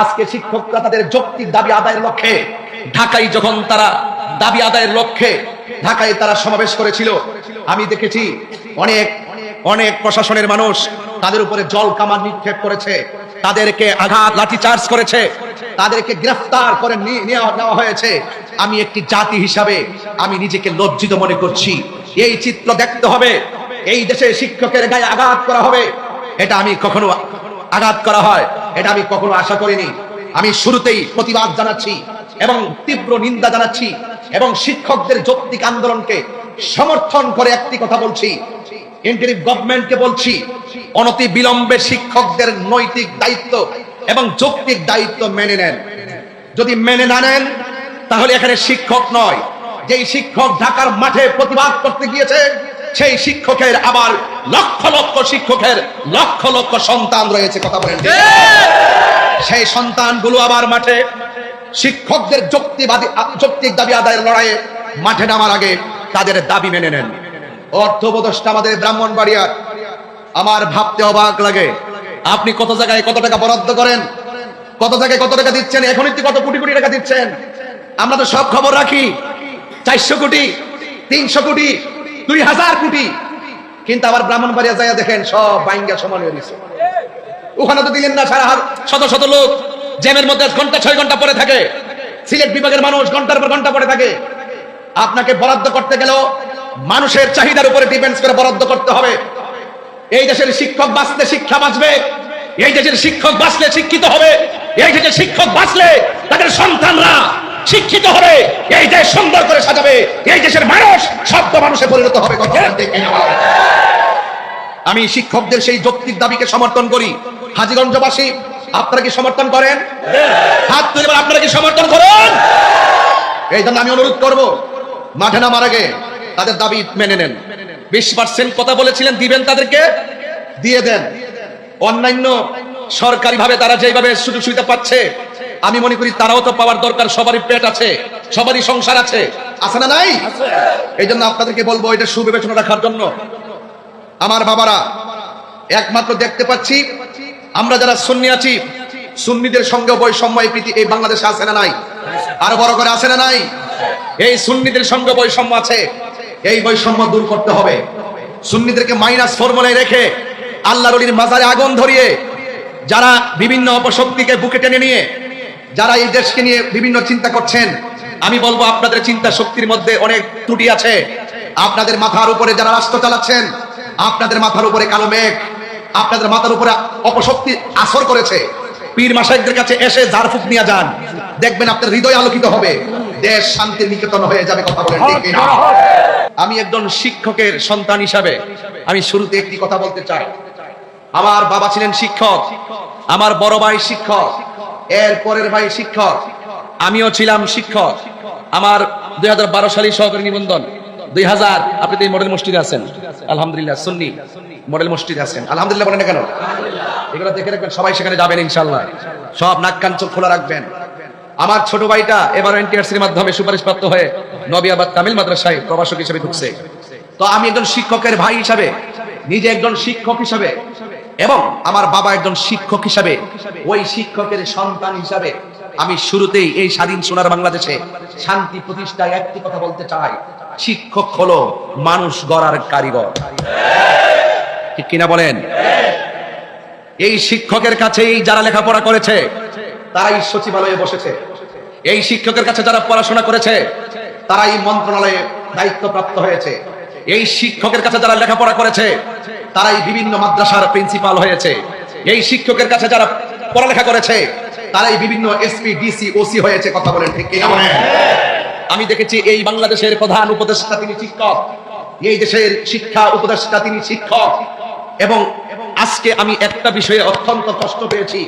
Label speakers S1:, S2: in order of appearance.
S1: আজকে শিক্ষকরা তাদের যৌক্তিক দাবি আদায়ের লক্ষ্যে, ঢাকায় যখন তারা দাবি আদায়ের লক্ষ্যে, ঢাকায় তারা সমাবেশ করেছিল, আমি দেখেছি অনেক অনেক প্রশাসনের মানুষ তাদের উপরে জল কামান নিক্ষেপ করেছে, তাদেরকে আঘাত লাঠি চার্জ করেছে, তাদেরকে গ্রেফতার করে নেওয়া হয়েছে। আমি একটি জাতি হিসাবে আমি নিজেকে লজ্জিত মনে করছি। এই চিত্র দেখতে হবে, এই দেশে শিক্ষকের গায়ে আঘাত করা হবে, এটা আমি কখনো আঘাত করা হয় এটা আমি কখনো আশা করিনি। আমি শুরুতেই প্রতিবাদ জানাচ্ছি এবং তীব্র নিন্দা জানাচ্ছি এবং শিক্ষকদের যৌক্তিক আন্দোলনকে সমর্থন করে একটি কথা বলছি। ইন্টারিম গভর্নমেন্টকে বলছি অনতি বিলম্বে শিক্ষকদের নৈতিক দায়িত্ব এবং যৌক্তিক দায়িত্ব মেনে নেন। যদি মেনে না নেন, তাহলে এখানে শিক্ষক নয়। যেই শিক্ষক ঢাকার মাঠে প্রতিবাদ করতে গিয়েছে, সেই শিক্ষকের আবার লক্ষ লক্ষ শিক্ষকের লক্ষ লক্ষ সন্তান রয়েছে, কথা বলেন? সেই সন্তানগুলো আবার মাঠে শিক্ষকদের যুক্তিবাদী যৌক্তিক দাবি আদায়ের লড়াইয়ে মাঠে নামার আগে তাদের দাবি মেনে নেন। অর্থ উপদেষ্টা আমাদের ব্রাহ্মণবাড়িয়ার আমার ভাবতে অবাক লাগে। আপনি কত জায়গায় কত টাকা বরাদ্দ করেন? কত জায়গায় কত টাকা দিচ্ছেন? এখনই কত কোটি কোটি টাকা দিচ্ছেন? আমরা তো সব খবর রাখি। চারশো কোটি, তিনশো কোটি, দুই হাজার কোটি। কিন্তু আবার ব্রাহ্মণবাড়িয়া যায় দেখেন, সব বাইঙ্গা সমান হয়ে দিচ্ছে ওখানে তো দিলেন না সারা শত শত লোক, জ্যামের মধ্যে ঘণ্টা, ছয় ঘণ্টা পরে থাকে। সিলেট বিভাগের মানুষ ঘণ্টার পর ঘণ্টা পরে থাকে। আপনাকে বরাদ্দ করতে গেলেও মানুষের চাহিদার উপরে ডিপেন্ডস করে বরাদ্দ করতে হবে। এই দেশের শিক্ষক বাঁচলে শিক্ষা বাঁচবে, এই দেশের শিক্ষক বাঁচলে শিক্ষিত হবে, এই দেশের শিক্ষক বাঁচলে তাদের সন্তানরা শিক্ষিত হবে, এই দেশ সুন্দর করে সাজাবে, এই দেশের মানুষ সভ্য মানুষে পরিণত হবে? আমি শিক্ষকদের সেই যৌক্তিক দাবিকে সমর্থন করি। হাজিগঞ্জবাসী, আপনারা কি সমর্থন করেন? হাত তুলে আপনারা কি সমর্থন করেন? এই জন্য আমি অনুরোধ করব, মাঠে নামার আগে তাদের দাবি মেনে নেন। বিশ পার্সেন্ট কথা বলেছিলেন, দিবেন তাদেরকে? দিয়ে দেন। অন্যান্য সরকারি ভাবে তারা যেভাবে সুযোগ সুবিধা পাচ্ছে আমি মনে করি তারাও তো পাওয়ার দরকার, সবারই পেট আছে, সবারই সংসার আছে। আছে না নাই? এই জন্য আপনাদেরকে বলব, এটা সুবিবেচনা রাখার জন্য। আমার বাবারা, একমাত্র দেখতে পাচ্ছি, আমরা যারা সুন্নি আছি, সুন্নিদের সঙ্গে বৈষম্য এই বাংলাদেশে আছে না নাই? আর বড় করে আছে না নাই? এই সুন্নিদের সঙ্গে বৈষম্য আছে, এই বৈষম্য দূর করতে হবে। সুন্নিদেরকে মাইনাস ফর্মুলায় রেখে আল্লাহর অলির মাজারে আগুন ধরিয়ে, যারা বিভিন্ন অপশক্তিকে বুকে টেনে নিয়ে যারা এই দেশকে নিয়ে বিভিন্ন চিন্তা করছেন, আমি বলব আপনাদের চিন্তা শক্তির মধ্যে অনেক ত্রুটি আছে। আপনাদের মাথার উপরে যারা রাষ্ট্র চালাচ্ছেন, আপনাদের মাথার উপরে কালো মেঘ, আপনাদের মাথার উপরে অপশক্তি আসর করেছে। পীর মাসাইকদের কাছে এসে ঝাড়ফুক নিয়ে যান। দেখবেন আপনার হৃদয় আলোকিত হবে। দেশ শান্তির নিকেতন হয়ে যাবে কথা বলেন আমি একজন শিক্ষকের সন্তান হিসাবে আমি শুরুতে একটি কথা বলতে চাই। আমার বাবা ছিলেন শিক্ষক, আমার বড় ভাই শিক্ষক। এর পরের ভাই শিক্ষক। আমিও ছিলাম শিক্ষক। আমার দুই সালে সহকারী নিবন্ধন। দুই হাজার, আপনি তো এই মডেল মসজিদে আছেন। আলহামদুলিল্লাহ, সুন্নি। মডেল মসজিদে আছেন। আলহামদুলিল্লাহ বলেন কেন? এগুলো দেখে রাখবেন, সবাই সেখানে যাবেন ইনশাল্লাহ সব নাক কান চোখ খোলা রাখবেন। আমার ছোট ভাইটা এবার এনটিআরসির মাধ্যমে সুপারিশপ্রাপ্ত হয়ে নবিয়াবাদ কামিল মাদ্রাসায় প্রভাষক হিসেবে ঢুকছে। তো আমি একজন শিক্ষকের ভাই হিসাবে, নিজে একজন শিক্ষক হিসাবে এবং আমার বাবা একজন শিক্ষক হিসাবে, ওই শিক্ষকের সন্তান হিসাবে আমি শুরুতেই এই স্বাধীন সোনার বাংলাদেশে শান্তি প্রতিষ্ঠায় একটি কথা বলতে চাই। শিক্ষক হলো মানুষ গড়ার কারিগর। ঠিক কিনা বলেন? এই শিক্ষকের কাছেই যারা লেখাপড়া করেছে, তারাই সচিবালয়ে বসেছে। এই শিক্ষকের কাছে যারা পড়াশোনা করেছে, তারাই মন্ত্রণালয়ে দায়িত্বপ্রাপ্ত হয়েছে। এই শিক্ষকের কাছে যারা লেখাপড়া করেছে তারাই বিভিন্ন মাদ্রাসার প্রিন্সিপাল হয়েছে। এই শিক্ষকের কাছে যারা পড়ালেখা করেছে, তারাই বিভিন্ন এসপি, ডিসি, ওসি হয়েছে, কথা বলেন ঠিক আমি দেখেছি এই বাংলাদেশের প্রধান উপদেষ্টা তিনি শিক্ষক। এই দেশের শিক্ষা উপদেষ্টা তিনি শিক্ষক। এবং আজকে আমি একটা বিষয়ে অত্যন্ত কষ্ট পেয়েছি।